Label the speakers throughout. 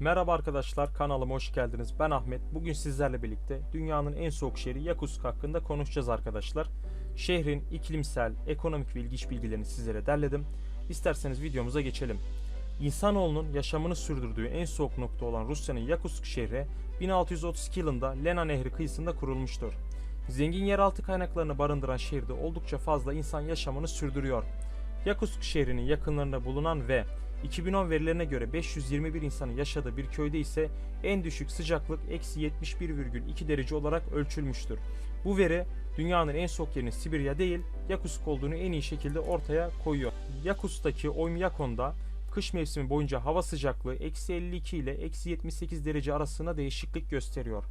Speaker 1: Merhaba arkadaşlar kanalıma hoş geldiniz. Ben Ahmet. Bugün sizlerle birlikte dünyanın en soğuk şehri Yakutsk hakkında konuşacağız arkadaşlar. Şehrin iklimsel, ekonomik ve ilginç bilgilerini sizlere derledim. İsterseniz videomuza geçelim. İnsanoğlunun yaşamını sürdürdüğü en soğuk nokta olan Rusya'nın Yakutsk şehri 1632 yılında Lena Nehri kıyısında kurulmuştur. Zengin yeraltı kaynaklarını barındıran şehirde oldukça fazla insan yaşamını sürdürüyor. Yakutsk şehrinin yakınlarında bulunan ve 2010 verilerine göre 521 insanın yaşadığı bir köyde ise en düşük sıcaklık eksi 71,2 derece olarak ölçülmüştür. Bu veri dünyanın en soğuk yerinin Sibirya değil Yakutsk olduğunu en iyi şekilde ortaya koyuyor. Yakutsk'taki Oymyakon'da kış mevsimi boyunca hava sıcaklığı eksi 52 ile eksi 78 derece arasında değişiklik gösteriyor.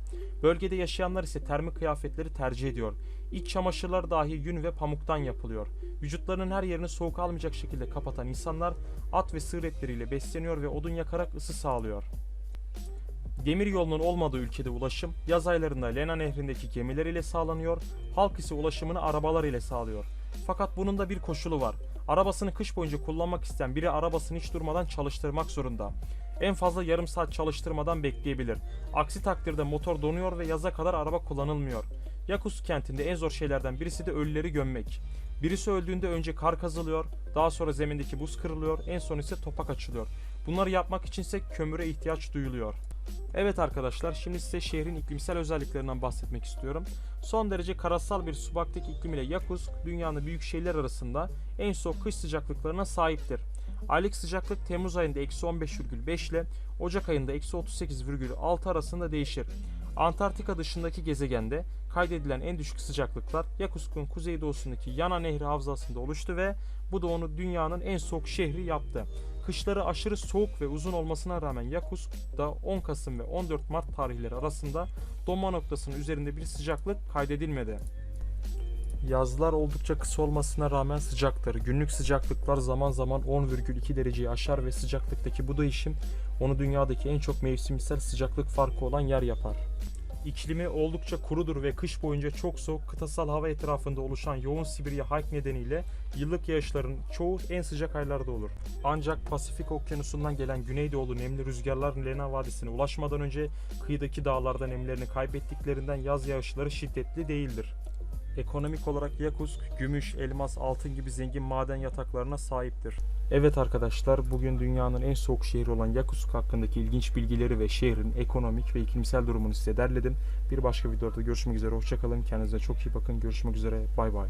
Speaker 1: Bölgede yaşayanlar ise termik kıyafetleri tercih ediyor. İç çamaşırlar dahi yün ve pamuktan yapılıyor. Vücutlarının her yerini soğuk almayacak şekilde kapatan insanlar at ve sığır etleriyle besleniyor ve odun yakarak ısı sağlıyor. Demir yolunun olmadığı ülkede ulaşım yaz aylarında Lena nehrindeki gemiler ile sağlanıyor, halk ise ulaşımını arabalar ile sağlıyor. Fakat bunun da bir koşulu var. Arabasını kış boyunca kullanmak isteyen biri arabasını hiç durmadan çalıştırmak zorunda. En fazla yarım saat çalıştırmadan bekleyebilir. Aksi takdirde motor donuyor ve yaza kadar araba kullanılmıyor. Yakutsk kentinde en zor şeylerden birisi de ölüleri gömmek. Birisi öldüğünde önce kar kazılıyor, daha sonra zemindeki buz kırılıyor, en son ise topak açılıyor. Bunları yapmak içinse kömüre ihtiyaç duyuluyor. Evet arkadaşlar şimdi size şehrin iklimsel özelliklerinden bahsetmek istiyorum. Son derece karasal bir subaktaki iklim ile Yakutsk dünyanın büyük şehirler arasında en soğuk kış sıcaklıklarına sahiptir. Aylık sıcaklık Temmuz ayında eksi 15,5 ile Ocak ayında eksi 38,6 arasında değişir. Antarktika dışındaki gezegende kaydedilen en düşük sıcaklıklar Yakutsk'un kuzeydoğusundaki Yana Nehri havzasında oluştu ve bu da onu dünyanın en soğuk şehri yaptı. Kışları aşırı soğuk ve uzun olmasına rağmen Yakutsk'ta 10 Kasım ve 14 Mart tarihleri arasında donma noktasının üzerinde bir sıcaklık kaydedilmedi. Yazlar oldukça kısa olmasına rağmen sıcaktır. Günlük sıcaklıklar zaman zaman 10,2 dereceyi aşar ve sıcaklıktaki bu değişim onu dünyadaki en çok mevsimsel sıcaklık farkı olan yer yapar. İklimi oldukça kurudur ve kış boyunca çok soğuk kıtasal hava etrafında oluşan yoğun Sibirya hike nedeniyle yıllık yağışların çoğu en sıcak aylarda olur. Ancak Pasifik Okyanusu'ndan gelen güneydoğulu nemli rüzgarlar Lena Vadisi'ne ulaşmadan önce kıyıdaki dağlarda nemlerini kaybettiklerinden yaz yağışları şiddetli değildir. Ekonomik olarak Yakutsk, gümüş, elmas, altın gibi zengin maden yataklarına sahiptir. Evet arkadaşlar, bugün dünyanın en soğuk şehri olan Yakutsk hakkındaki ilginç bilgileri ve şehrin ekonomik ve iklimsel durumunu size derledim. Bir başka videoda görüşmek üzere, hoşçakalın, kendinize çok iyi bakın, görüşmek üzere, bay bay.